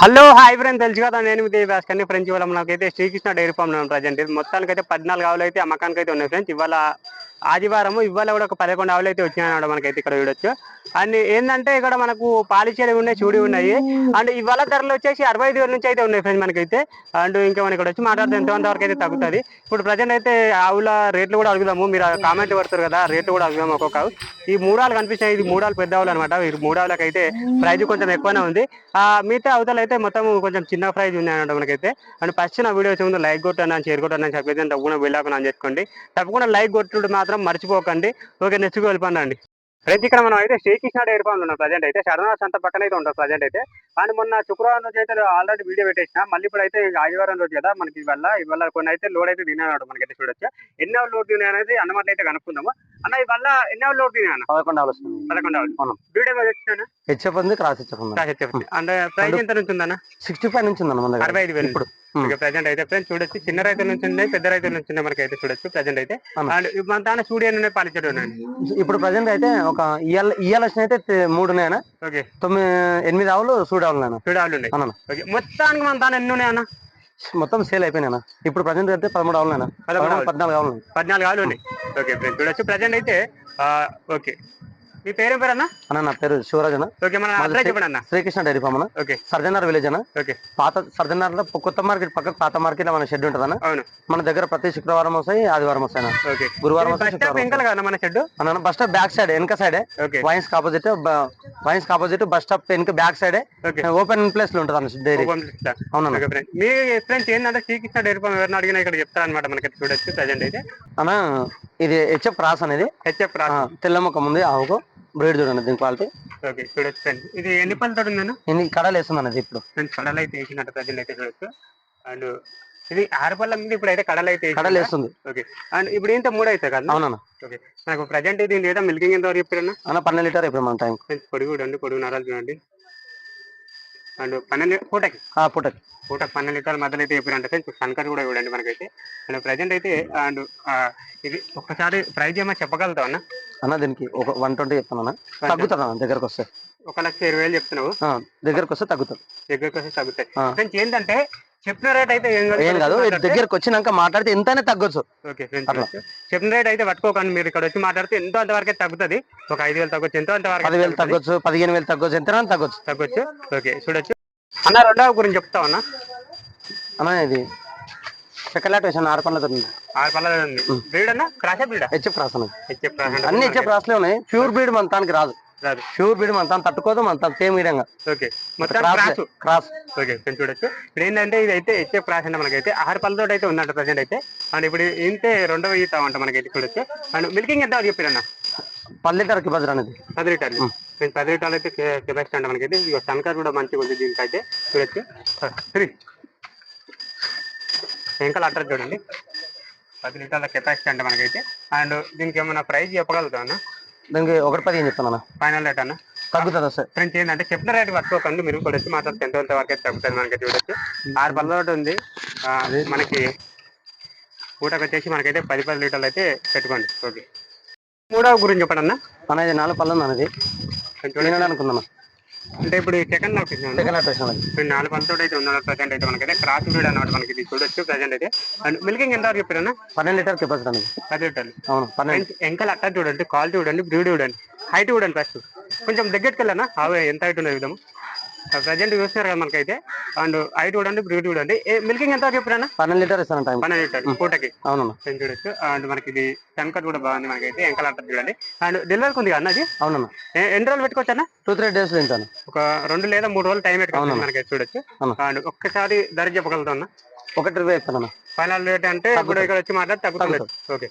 Hello hi friend తెలుసు కదా నేను మీ భాస్కర్ని ఫ్రెండ్స్ ఇవాళ మనకైతే శ్రీకృష్ణ డైరీ ఫామ్లో ప్రజెంట్. ఇది మొత్తానికి అయితే పద్నాలుగు ఆవులు అయితే అమ్మకానికి అయితే ఉన్నాయి ఫ్రెండ్స్ ఇవాళ ఆదివారం ఇవాళ కూడా ఒక పదకొండు ఆవులు అయితే వచ్చినాయి మనకైతే ఇక్కడ చూడొచ్చు. అండ్ ఏంటంటే ఇక్కడ మనకు పాలిచేవి ఉన్నాయి చూడి ఉన్నాయి. అండ్ ఇవాళ ధరలు వచ్చేసి అరవై ఐదు వేల నుంచి అయితే ఉన్నాయి ఫ్రెండ్స్ మనకైతే. అండ్ ఇంకా మనకి ఇక్కడ వచ్చి మాట్లాడితే ఎంతమంది వరకు అయితే తగ్గుతుంది. ఇప్పుడు ప్రజెంట్ అయితే ఆవుల రేట్లు కూడా అడుగుదాము. మీరు కామెంట్ పడతారు కదా రేట్లు కూడా అడుగుదాము ఒక్కొక్క ఈ మూడాలు కనిపిస్తాయి ఇది మూడాలు పెద్ద ఆవులు అనమాట ఈ మూడాలకు అయితే ప్రైజ్ కొంచెం ఎక్కువనే ఉంది. ఆ మిగతా అవతల అయితే మొత్తం కొంచెం చిన్న ప్రైజ్ ఉన్నాయి అనమాట మనకైతే. అండ్ ఫస్ట్ నా వీడియో వచ్చే ముందు లైక్ కొట్టాను షేర్ కొట్టాను చెప్పేది తప్పకుండా వెళ్ళాకని అని చేసుకోండి. తప్పకుండా లైక్ కొట్టుడు మాత్రం మర్చిపోకండి. ఓకే నెక్స్ట్ వెళ్ళిపోండి ఫ్రెండ్స్ ఇక్కడ మనం అయితే శ్రీకృష్ణ డైరీ ఫామ్ ఉన్నాం ప్రజెంట్ అయితే. శరణా సంత పక్కన అయితే ఉంటాం ప్రజెంట్ అయితే. అండ్ మొన్న శుక్రవారం రోజు అయితే ఆల్రెడీ వీడియో పెట్టేసిన. మళ్ళీ ఇప్పుడు అయితే ఆదివారం రోజు కదా మనకి ఇవాళ. ఇవాళ కొన్ని అయితే లోడ్ అయితే తినేవాడు మనకైతే చూడొచ్చు. ఎన్ని అవర్లు లోడ్ తినే అనేది అన్నమాట అయితే కనుక్కుందాము. అన్న ఇవాళ ఎన్ని లోడ్ తినే అన్న? పదకొండు వస్తుంది పదకొండు. వీడియో వచ్చినా హెచ్ఎఫ్ ఉంది క్రాస్ హెచ్ఎఫ్ ఉంది. అండ్ ప్రైస్ ఎంత నుంచి ఉందన్న? సిక్స్టీ ఫైవ్ నుంచి ఉందన్న అరవై ఐదు వేలు. ఇప్పుడు ప్రజెంట్ అయితే ఫ్రెండ్స్ చూడొచ్చు. చిన్న రైతుల నుంచి ఉన్నాయి పెద్ద రైతుల నుంచి ఉన్నాయి మనకి అయితే చూడొచ్చు ప్రజెంట్ అయితే. అండ్ మన తాను స్టూడియో ఉన్నాయి పాలిచేడు ఉన్నాయండి ఇప్పుడు ప్రజెంట్ అయితే ఒక ఇయల్ ఇయల్ వచ్చిన అయితే మూడు ఉన్నాయన ఓకే. తొమ్మిది ఎనిమిది ఆవులు సూడి ఆవులు నాయన చూడాలి ఉన్నాయి. ఓకే. మొత్తానికి మన తాను ఎన్ని ఉన్నాయి అన్న మొత్తం సేల్ అయిపోయినా ఇప్పుడు ప్రజెంట్ అయితే పదమూడు ఆవులు పదమూడు ఆవులు. పద్నాలుగు ఆవులు. పద్నాలుగు ఆవులు ఉన్నాయి. ఓకే ఫ్రెండ్స్ చూడొచ్చు. ప్రజెంట్ అయితే ఓకే. మీ పేరేం పేరు అన్న అన్న నా పేరు శివరాజ్ అన్న ఓకే మన మాది అడ్రస్ శ్రీ- చెప్పండి అన్న శ్రీకృష్ణ డైరీ ఫామ్ అన్న. ఓకే. సర్జనార్ విలేజ్ అన్న. ఓకే. పాత సర్జనార్లో కొత్త మార్కెట్ పక్కన పాత మార్కెట్లో మన షెడ్ ఉంటుంది అన్న అవును. మన దగ్గర ప్రతి శుక్రవారం వస్తాయి ఆదివారం వస్తాయి. ఓకే. గురువారం వస్తాయి కదా మన షెడ్ వస్తాయి. అన్న బస్ స్టాప్ బ్యాక్ సైడ్ వెనక సైడే wines opposite wines opposite bus stop వెనక బ్యాక్ సైడే ఓపెన్ ప్లేస్లో ఉంటుంది అన్న డైరీ. ఫ్రెండ్స్ మీ ఫ్రెండ్స్ ఏంటంటే శ్రీకృష్ణ డైరీ ఫామ్ ఎవరిని అడిగినా ఇక్కడ చెప్తారనమాట మనకి చూడొచ్చు ప్రజెంట్ అయితే. అన్న ఇది హెచ్ఎఫ్ క్రాస్ అనేది. హెచ్ఎఫ్ రా ఆ, తెల్ల ముఖం ఉంది ఆవుకు. బ్రీడ్ చూడండి దీని క్వాలిటీ. ఓకే చూడొచ్చు ఫ్రెండ్స్ ఇది ఎన్ని పళ్ళతో ఉందన్న? ఇది కడాలు వేస్తుంది అన్నది ఇప్పుడు. ఫ్రెండ్స్ కడలు అయితే వేసినట్టు ప్రజలు అయితే చూడొచ్చు. అండ్ ఇది ఆరు పళ్ళ మీద ఇప్పుడు అయితే కడలు అయితే కడాలు? వేస్తుంది ఓకే. అండ్ ఇప్పుడు ఏంటో మూడు అవుతాయి కదా? అవునన్న. ఓకే. నాకు ప్రజెంట్ ఇది లేదా మిల్కింగ్ ఎంత వరకు చెప్పారన్నా? అన్న పన్నెండు లీటర్ ఇప్పుడు మన టైం పొడుగు చూడండి పొడుగు నరాలు చూడండి. అండ్ పన్నెండు పూటకి? పుట్టకి పూటకి. పన్నెండు లీటర్ల మధ్యలో అయితే చెప్పారంటే ఫ్రెండ్స్. సన్కర్ కూడా చూడండి మనకైతే. అండ్ ప్రజెంట్ అయితే అండ్ ఇది ఒక్కసారి ప్రైజ్ ఏమో చెప్పగలుగుతావు అన్న? అన్న దీనికి ఒక వన్ ట్వంటీ చెప్తాను అన్న. తగ్గుతుంది అన్న దగ్గరకు వస్తే. ఒక లక్ష ఇరవై వేలు చెప్తున్నావు. దగ్గరకు వస్తే తగ్గుతుంది దగ్గరకు వస్తే తగ్గుతాయి. ఫ్రెండ్స్ ఏంటంటే చెప్పిన రేట్ అయితే ఏం కాదు. దగ్గరకు వచ్చినాక మాట్లాడితే ఎంతైనా తగ్గొచ్చు. ఓకే. చెప్పిన రేట్ అయితే పట్టుకోకండి మీరు ఇక్కడ వచ్చి మాట్లాడితే ఎంతో అంతవరకే తగ్గుతుంది. ఒక ఐదు వేలు తగ్గొచ్చు ఎంతో అంతవరకు పదివేలు తగ్గొచ్చు పదిహేను వేలు తగ్గొచ్చు ఎంతైనా తగ్గొచ్చు. తగ్గొచ్చు. ఓకే చూడొచ్చు. అన్న రెండవ గురించి చెప్తావు అన్న? అన్న ఇది వేసాను ఆరు పనులతో ఆరు పళ్ళ ఉంది. బ్రీడ్ అన్న? బ్రీడా హెచ్ఎఫ్ అన్న. హెచ్ఎఫ్ అన్ని హెచ్ఎఫ్ రాసులే ఉన్నాయి. ప్యూర్ బ్రీడ్ మన తానికి రాదు. రాదు. ప్యూర్ బ్రీడ్ మన తట్టుకోదు మన సేమ్ విధంగా. ఓకే మొత్తం క్రాస్. ఓకే చూడొచ్చు. ఇప్పుడు ఏంటంటే ఇది అయితే హెచ్ఎఫ్ క్రాస్ అంటే మనకైతే. ఆరు పళ్ళతో అయితే ఉందంట ప్రజెంట్ అయితే. అండ్ ఇప్పుడు ఇంతే రెండవ ఈత అంట మనకైతే చూడొచ్చు. అండ్ మిల్కింగ్ ఎంత చెప్పారన్న? పది లీటర్ కిబజర్ అనేది పది లీటర్లు. నేను పది లీటర్లు అయితే కెపాసిటీ అంట మనకైతే. ఇక సన్కర్ కూడా మంచిగా ఉంది దీనికైతే. చూడొచ్చు. త్రీ వెంకల అడ్రస్ చూడండి. పది లీటర్ల కెపాసిటీ అంటే మనకైతే. అండ్ దీనికి ఏమైనా ప్రైస్ చెప్పగలుగుతా అన్న? దానికి ఒకటి పదిహేను చెప్తాను అన్న. ఫైనల్ రేట్ అన్న? తగ్గుతుంది వస్తే ఫ్రెండ్స్ ఏంటంటే చెప్పిన రేట్ పట్టుకోకండి మీరు కూడా వచ్చి మాట్లాడితే ఎంత ఎంత వరకు అయితే తగ్గుతుంది మనకి చూడొచ్చు. ఆరు పళ్ళ ఒకటి ఉంది. మనకి పూటకు వచ్చేసి మనకైతే పది పది లీటర్లు అయితే పెట్టుకోండి. ఓకే. మూడవ గురించి చెప్పండి అన్న. అనేది నాలుగు పళ్ళు ఉంది అనేది అంటే ఇప్పుడు సెకండ్ ఇచ్చాను సెకండ్ ఇప్పుడు నాలుగు పళ్ళతో అయితే ఉన్నాడు ప్రజెంట్ అయితే మనకైతే? క్రాస్ బ్రీడ్ అన్నమాట మనకి ఇది చూడొచ్చు ప్రజెంట్ అయితే. అండ్ మిల్కింగ్ ఎంత వరకు చెప్పారన్న? పన్నెండు లీటర్ కెపాసిటీ పది లీటర్లు. అవును పన్నెండు. ఎంకల్ అట్ట చూడండి క్వాలిటీ చూడండి బ్రీడ్ చూడండి. హైట్ చూడండి ఫస్ట్ కొంచెం దగ్గరికి వెళ్ళనా? అవి ఎంత హైట్ ఉన్నది విధము ప్రజెంట్ చూస్తున్నారు కదా మనకైతే. అండ్ హైట్ చూడండి బ్రీడ్ చూడండి. మిల్కింగ్ ఎంత చెప్పినా పన్నెండు లీటర్ ఇస్తాను టైం. పన్నెండు లీటర్లు పూటకి? అవునన్న నేను చూడొచ్చు. అండ్ మనకి ఇది శంకర్ కూడా బాగుంది మనకైతే. ఎంకల్ అట్ట చూడండి. అండ్ డెలివరీకి ఉంది కదా అన్నది అవునన్న ఎ- ఎన్ని రోజులు పెట్టుకోవచ్చు అన్న టూ త్రీ డేస్ తింటాను. ఒక రెండు లేదా మూడు రోజులు టైం పెట్టుకోవచ్చు. మనకి చూడొచ్చు. అవును. అండ్ ఒక్కసారి ధర చెప్పగలుగుతా ఒకటి ఇరవై ఇస్తాను ఫైనల్ రేట్ అంటే ఇప్పుడు ఇక్కడ వచ్చి మాట్లాడితే తగ్గుతుంది. ఓకే.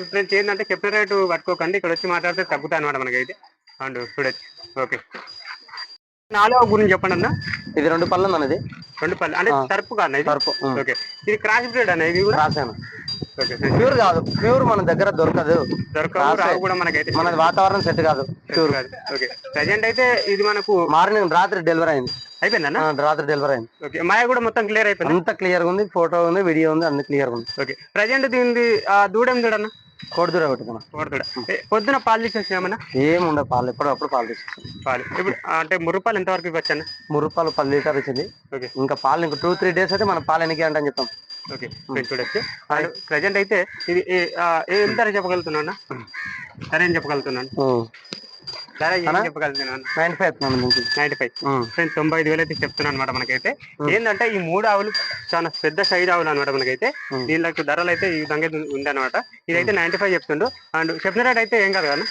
ఫ్రెండ్స్ ఏంటంటే చెప్పిన రేటు పట్టుకోకండి. ఇక్కడ వచ్చి మాట్లాడితే తగ్గుతాయి అనమాట మనకైతే. అండ్ చూడొచ్చు. ఓకే. నాలుగో గురించి చెప్పండి అన్న. ఇది రెండు పళ్ళు అనేది రెండు పళ్ళు. అంటే. తరుపు కాదు సరుపు ఓకే. ఇది క్రాస్ బ్రీడ్ అన్న ఇది కూడా? రాసాను ప్యూర్ కాదు. ప్యూర్ మన దగ్గర దొరకదు. కూడా మనకైతే మనది వాతావరణం సెట్ కాదు. ప్యూర్ కాదు. ఓకే. ప్రజెంట్ అయితే ఇది మనకు మార్నింగ్ రాత్రి డెలివరీ అయింది. అయిపోయిందన్న రాత్రి డెలివరీ అయింది. ఓకే. మాయ కూడా మొత్తం క్లియర్ అయిపోయింది? అంత క్లియర్గా ఉంది ఫోటో ఉంది వీడియో ఉంది అన్ని క్లియర్ ఉంది. ఓకే. ప్రజెంట్ దీనిది దూడేం చూడన్న కోడిదూర ఒకటి మన కోడదూడ పొద్దున పాలు తీసేసి ఏమన్నా? ఏం ఉండదు పాలు. ఎప్పుడు అప్పుడు పాలు తీసుకొస్తాం పాలు. ఇప్పుడు అంటే మూడు రూపాయలు ఎంతవరకు ఇవ్వచ్చు అన్న మూడు రూపాయలు పది లీటర్ వచ్చింది ఓకే. ఇంకా పాలు ఇంకా టూ త్రీ డేస్ అయితే మన పాలు ఎన్ని అంటే అని చెప్తాం. ఓకే. నేను చూడొచ్చు అండ్ ప్రజెంట్ అయితే ఇది ఏ- ఆ, ఏం ధర చెప్పగలుగుతున్నా అన్న? ధర ఏం చెప్పగలుగుతున్నాను ఫైవ్ నైన్టీ ఫైవ్. ఫ్రెండ్స్ తొంభై ఐదు వేలు అయితే చెప్తున్నాను అనమాట మనకైతే ఏంటంటే ఈ మూడు ఆవులు చాలా పెద్ద సైజ్ ఆవులు అనమాట మనకైతే. దీనికి ధరలు అయితే ఈ విధంగా ఉంది అనమాట ఇదైతే నైన్టీ ఫైవ్ చెప్తుండు. అండ్ చెప్పిన రేట్ అయితే ఏం కాదు కదా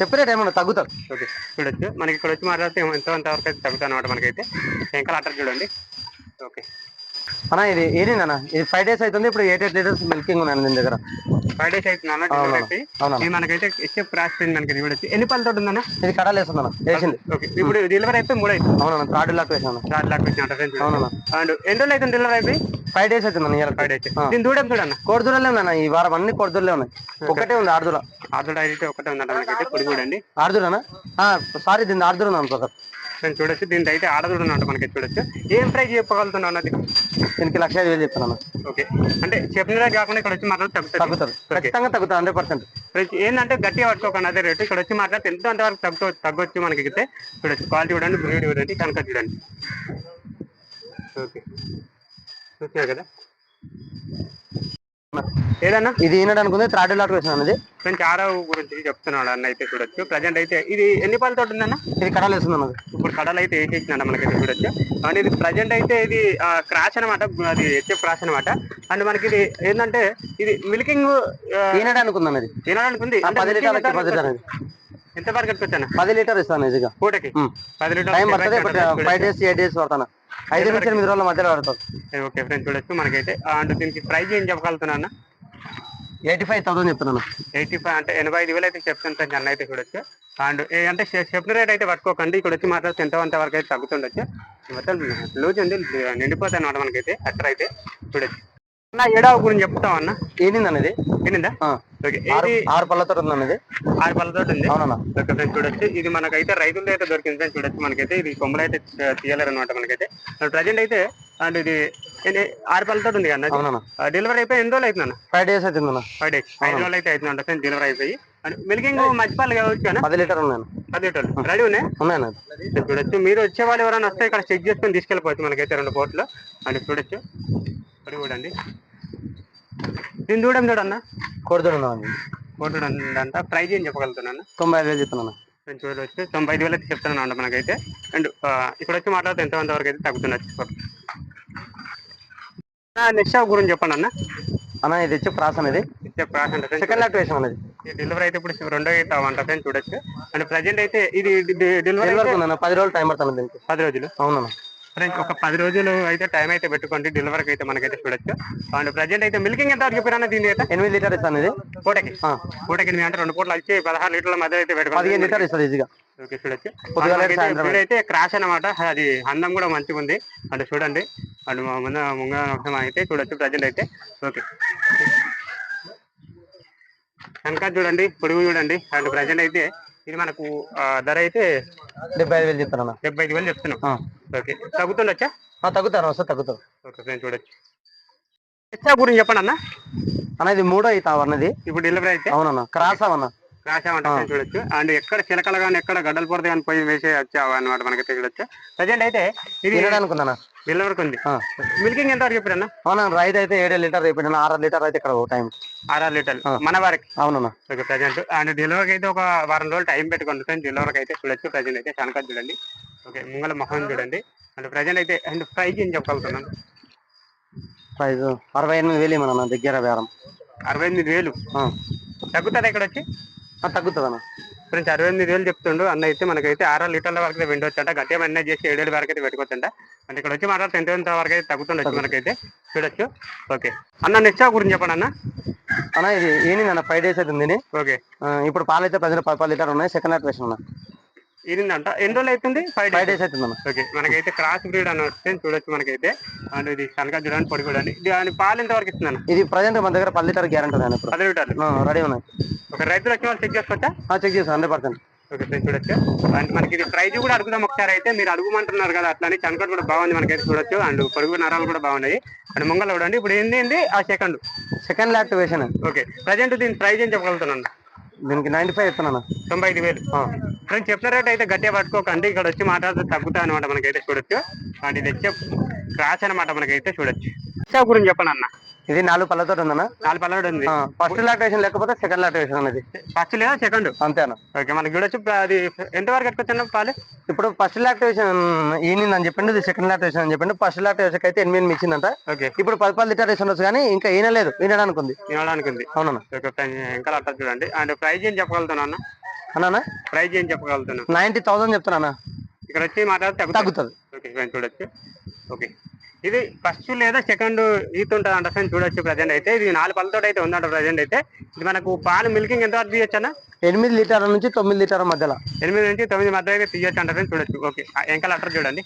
చెప్పే టైం ఉండదు తగ్గుతారు? ఓకే చూడొచ్చు. మనకి ఇక్కడ వచ్చి మాట్లాడితే ఎంతో అంత వరకు అయితే తగ్గుతుంది అనమాట మనకైతే. ఎంకల్ అట్టర్ చూడండి. ఓకే. అన్న ఇది ఏంటన్నా ఇది ఫైవ్ డేస్ అవుతుంది ఇప్పుడు ఎయిట్ ఎయిట్ లీటర్స్ మిల్కింగ్ ఉన్నాను దీని దగ్గర. ఫైవ్ డేస్ అవుతుంది అన్న అవునా? డెలివరీ అయిపోయి అవునా ఇది మనకైతే ఇచ్చే ప్రాస్ మనకి చూడొచ్చు ఎన్ని పళ్ళతో ఉందన్న? ఇది కడాలు వేస్తుందన్న వేసింది. ఓకే. ఇప్పుడు డెలివరీ అయిపోయి మూడు అవుతుంది. అవునన్నా థర్డ్ లాక్ వేసాను చార్ లాక్ వచ్చిన ఫ్రెండ్స్ అవునన్నా. అండ్ ఎన్ని రోజులు అవుతుంది డెలివరీ అయిపోయి ఫైవ్ డేస్ అవుతుంది ఇయర్ ఫైవ్ డేస్ దీని దూడం చూడన్న కోడిదూరలే ఉందన్న ఈ వారం అన్ని కోడిదూరలే ఉన్నాయి. ఒకటే ఉంది ఆర్డర్ అయితే ఒకటే ఉందంట మనకైతే పొడి చూడండి ఆరుదూరనా సారీ దీన్ని ఆరుదూర ఉందన్న బ్రదర్ నేను చూడొచ్చు. దీంతో అయితే ఆడదూడ ఉన్నట్టు మనకి చూడొచ్చు. ఏం ప్రైస్ చెప్పగలుగుతున్నావు అన్నది? దీనికి లక్ష ఐదు వేలు చెప్తాను ఓకే. అంటే చెప్పినదే కాకుండా ఇక్కడ వచ్చి మాట్లాడితే తగ్గుతుంది. ఖచ్చితంగా తగ్గుతుంది హండ్రెడ్ పర్సెంట్. ప్రైస్ ఏంటంటే గట్టిగా పట్టుకోకుండా అదే రేటు. ఇక్కడ వచ్చి మాట్లాడితే ఎంత అంతవరకు తగ్గు తగ్గొచ్చు మనకి అయితే. చూడొచ్చు. క్వాలిటీ చూడండి బ్రీడ్ చూడండి కనుక చూడండి. ఓకే. చూసారు కదా? ఏదన్నా? ఇది ఈనడానికి ఉంది థర్డ్ లాక్ వేసాను ఇది ఫ్రెండ్స్ ఆరవ గురించి చెప్తున్నాడు అన్న అయితే చూడొచ్చు. ప్రజెంట్ అయితే ఇది ఎన్ని పాలతో ఉందన్న ఇది కడాలు వేస్తుంది అన్నది. ఇప్పుడు కడలు అయితే వేసేసినాడు మనకి చూడొచ్చు. అండ్ ఇది ప్రజెంట్ అయితే ఇది క్రాష్ అనమాట అది హెచ్ఎఫ్ క్రాష్ అనమాట అండ్ మనకి ఇది ఏంటంటే ఇది మిల్కింగ్ ఈనడానికి ఉంది అన్నది. ఆ, అంటే పది లీటర్లకి పది లీటర్ ఎంత వరకు పది లీటర్ ఇస్తాను ఈజీగా. పూటకి. పది టైం పడుతుంది litre five days eight days పడతాను ఐదు నుంచి ఎనిమిది రోజుల మధ్యలో పడుతుంది ఓకే ఫ్రెండ్స్ చూడొచ్చు మనకైతే. అండ్ దీనికి ప్రైస్ ఏం చెప్పగలుగుతున్నా ఎయిటీ ఫైవ్ థౌసండ్ చెప్తున్నాను ఎయిటీ ఫైవ్ అంటే ఎనభై ఐదు వేలు అయితే చెప్తాను ఫ్రెండ్స్ అన్న అయితే చూడొచ్చు. అండ్ అంటే చెప్పిన రేట్ అయితే పట్టుకోకండి ఇక్కడ వచ్చి మాట్లాడితే ఎంత అంత వరకు అయితే తగ్గుతుండొచ్చు. మొత్తం లూజ్ ఉంది నిండిపోతాయి అనమాట మనకైతే అక్కడ అయితే చూడొచ్చు. అన్న ఏడావు గురించి చెప్తాం అన్న? ఏంటందా ఓకే ఆరు ఇది పళ్ళతో ఉంది అన్నది ఆరు పళ్ళతో ఉంది. ఓకే ఫ్రెండ్స్ చూడొచ్చు. ఇది మనకైతే రైతులతో అయితే దొరికింది ఫ్రెండ్స్ చూడొచ్చు. మనకైతే ఇది కొమ్మలు అయితే తీయలేరు అనమాట మనకైతే. ప్రజెంట్ అయితే అండ్ ఇది ఆరు పళ్ళతో ఉంది కదా అవునన్నా. డెలివరీ అయిపోయి ఎన్ని రోజులు అవుతుందన్న? ఫైవ్ డేస్ అవుతుంది అన్న ఫైవ్ డేస్ ఐదు రోజులు అయితే అవుతుందంట ఫ్రెండ్స్ డెలివరీ అయిపోయి. అండ్ మిల్కింగ్ మధ్యపాలు కావచ్చు అన్న? పది లీటర్ ఉన్నాను పది లీటర్లు. రెడీ ఉన్నాయి? ఉన్నాయన్న. చూడొచ్చు. మీరు వచ్చే వాళ్ళు ఎవరైనా వస్తే ఇక్కడ చెక్ చేసుకొని తీసుకెళ్ళిపోవచ్చు మనకైతే రెండు బోట్లు అండ్ చూడొచ్చు. ఇక్కడ చూడండి దీన్ని చూడం చూడన్న ఉన్నాను బోట్లు అంట ప్రైజ్ ఏం చెప్పగలుగుతున్నాను తొంభై ఐదు వేలు చెప్తున్నాను నేను చూడవచ్చు తొంభై ఐదు వేలు అయితే చెప్తున్నాను అంట మనకైతే. అండ్ ఇక్కడ వచ్చి మాట్లాడితే ఎంత మంది వరకు అయితే తగ్గుతుండొచ్చు నెక్స్ట్ షాప్ గురించి చెప్పండి అన్న. అన్న ఇది వచ్చి ప్రాస్ అనేది. అంటే సెకండ్ అనేది. డెలివరీ అయితే ఇప్పుడు రెండో అయితే చూడొచ్చు. అండ్ ప్రజెంట్ అయితే ఇది డెలివరీ పది రోజులు టైం పడుతుంది దీనికి. పది రోజులు. అవునన్న. ఫ్రెండ్స్ ఒక పది రోజులు అయితే టైం అయితే పెట్టుకోండి. డెలివరీకి అయితే మనకైతే చూడొచ్చు. అండ్ ప్రజెంట్ అయితే మిల్కింగ్ ఎంత వరకు చెప్పారన్న దీని అయితే? ఎనిమిది లీటర్ ఇస్తాను ఇది. పూటకి పూటకి ఎనిమిది అంటే రెండు పూటలు వచ్చి పదహారు లీటర్ల మధ్య అయితే పెట్టుకోండి. పదిహేను లీటర్ ఇస్తుంది ఈజీగా. ఓకే చూడొచ్చు. అయితే క్రాష్ అన్నమాట. అది అందం కూడా మంచిగా ఉంది. అంటే చూడండి. అండ్ ముందు ముంగ అయితే చూడొచ్చు ప్రజెంట్ అయితే. ఓకే కనుక చూడండి పొడుగు చూడండి అండ్ ప్రజెంట్ అయితే ఇది మనకు ధర అయితే డెబ్బై ఐదు వేలు చెప్తాను డెబ్బై ఐదు వేలు చెప్తున్నాం. ఓకే. తగ్గుతుండొచ్చా? ఆ, తగ్గుతారు వస్తే తగ్గుతారు. ఓకే ఫ్రెండ్ చూడొచ్చు. ఎక్స్ట్రా గురించి చెప్పండి అన్న. అన్న ఇది మూడో అవుతా అన్నది. ఇప్పుడు డెలివరీ అయితే? అవునన్న క్రాస్ అవన్న రాసామంట ఫ్రెండ్స్ చూడొచ్చు. అండ్ ఎక్కడ చిలకలు కానీ ఎక్కడ గడ్డలు పొరది కానీ పోయి వేసే వచ్చావు అనమాట మనకైతే చూడొచ్చు ప్రజెంట్ అయితే ఇది తినడానికి ఉందన్న డెలివరీకి ఉంది. మిల్కింగ్ ఎంత వరకు చెప్పారన్న? అవునా రైతు అయితే ఏడు లీటర్ రేపు ఆరు లీటర్ అయితే ఇక్కడ టైం. ఆరు లీటర్లు. ఆ. మన వారికి? అవునన్న. Okay present. అండ్ డెలివరీకి అయితే ఒక వారం రోజులు టైం పెట్టుకోండి ఫ్రెండ్స్. డెలివరీకి అయితే చూడొచ్చు ప్రజెంట్ అయితే శనక చూడండి. ఓకే ముంగల మొహం చూడండి. అండ్ ప్రజెంట్ అయితే అండ్ ప్రైజ్ ఏం చెప్పగలుగుతున్నాను ప్రైజ్ అరవై ఎనిమిది వేలు ఏమన్నా దగ్గర బేరం అరవై ఎనిమిది వేలు. తగ్గుతుంది ఇక్కడ వచ్చి తగ్గుతుందన్న. ఫ్రెండ్స్ అరవై ఎనిమిది వేలు చెప్తుండు. అన్న అయితే మనకైతే ఆరు లీటర్ల వరకు అయితే వెండొచ్చంట గట్టిగా మేనేజ్ చేసి ఏడేళ్ళ వరకు అయితే పెట్టుకోవచ్చంట. అంటే ఇక్కడ వచ్చి మాట్లాడితే ఎంత ఎంత వరకు అయితే తగ్గుతుండొచ్చు మనకైతే. చూడొచ్చు. ఓకే. అన్న నెక్స్ట్ గురించి చెప్పండి అన్న. అన్న ఇది ఏంటి అన్న ఫైవ్ డేస్ అవుతుంది ఇది. ఓకే. ఇప్పుడు పాలు అయితే ప్రజలు పది పది లీటర్ ఉన్నాయి. సెకండ్ లాట్ వేసిన అన్న. ఇరిందంట ఎన్ని రోజులు అవుతుంది ఫైవ్ ఫైవ్ డేస్ అవుతుంది ఓకే మనకైతే క్రాస్ బ్రీడ్ అని వస్తే చూడొచ్చు మనకైతే. అండ్ ఇది కనక చూడండి పొడి కూడా దాని పాలు ఎంత వరకు ఇస్తుందన్న? ఇది ప్రజెంట్ మన దగ్గర పది లీటర్ గ్యారంటీ ఉంది పది లీటర్లు. రెడీ ఉన్నాయి. ఒక రైతులు వచ్చి వాళ్ళు చెక్ చేసుకోవచ్చా? చెక్ చేస్తాను హండ్రెడ్ పర్సెంట్ ఓకే ఫ్రెండ్స్ చూడొచ్చు. అండ్ మనకి ఇది ప్రైజ్ కూడా అడుగుదాం ఒకసారి అయితే. మీరు అడుగుమంటున్నారు కదా అట్లా అని చనకట్ కూడా బాగుంది మనకైతే చూడొచ్చు. అండ్ పొరుగు నరాలు కూడా బాగున్నాయి. అండ్ ముంగల్ చూడండి ఇప్పుడు ఏంది ఏంది? ఆ second second activation okay present దీని ప్రైజ్ ఏం చెప్పగలుగుతున్నాను? దీనికి నైన్టీ ఫైవ్ ఇస్తున్నాను. తొంభై ఐదు వేలు. ఫ్రెండ్స్ చెప్పిన రేట్ అయితే గట్టిగా పట్టుకోకండి ఇక్కడ వచ్చి మాట్లాడితే తగ్గుతా అనమాట మనకైతే చూడొచ్చు. అండ్ ఇది వచ్చే క్రాస్ అనమాట మనకైతే చూడొచ్చు. ఇచ్చా గురించి చెప్పండి అన్న? ఇది నాలుగు పళ్ళతో ఉందన్న. నాలుగు పల్లెడు ఉంది. ఫస్ట్ లాక్టేషన్ లేకపోతే సెకండ్ లాక్టేషన్ అనేది ఫస్ట్ లేదా సెకండ్? అంతే అన్న ఓకే మనకి చూడొచ్చు అది ఎంత వరకు ఎట్టుకొచ్చిన పాలు? ఇప్పుడు ఫస్ట్ లాక్టేషన్ ఈనింది అని చెప్పిండు ఇది సెకండ్ లాక్టేషన్ అని చెప్పిండు. ఫస్ట్ లాక్టేషన్ అయితే ఎనిమిది ఎనిమిది ఇచ్చిందంట. ఓకే. ఇప్పుడు పది పది లీటర్ ఇస్తుండొచ్చు కానీ ఇంకా ఈనలేదు ఈనడానికి ఉంది. తినడానికి ఉంది. అవునన్నా. ఇంకా అట్లా చూడండి. అండ్ ప్రైజ్ ఏం చెప్పగలుగుతాను అన్న? అన్నా ప్రైజ్ ఏం చెప్పగలుగుతాను నైన్టీ థౌసండ్ చెప్తున్నా ఇక్కడ వచ్చి మాట్లాడితే తగ్గుతుంది. ఓకే చూడొచ్చు. ఓకే. ఇది ఫస్ట్ లేదా సెకండ్ ఈత్ ఉంటుంది అంట చూడొచ్చు ప్రజెంట్ అయితే. ఇది నాలుగు పళ్ళతో అయితే ఉందంట ప్రజెంట్ అయితే. ఇది మనకు పాలు మిల్కింగ్ ఎంత వరకు తీయొచ్చు అన్న ఎనిమిది లీటర్ల నుంచి తొమ్మిది లీటర్ల మధ్యలో. ఎనిమిది నుంచి తొమ్మిది మధ్య అయితే తీయొచ్చు అంట చూడొచ్చు. ఓకే. వెంకల అట్టర్ చూడండి.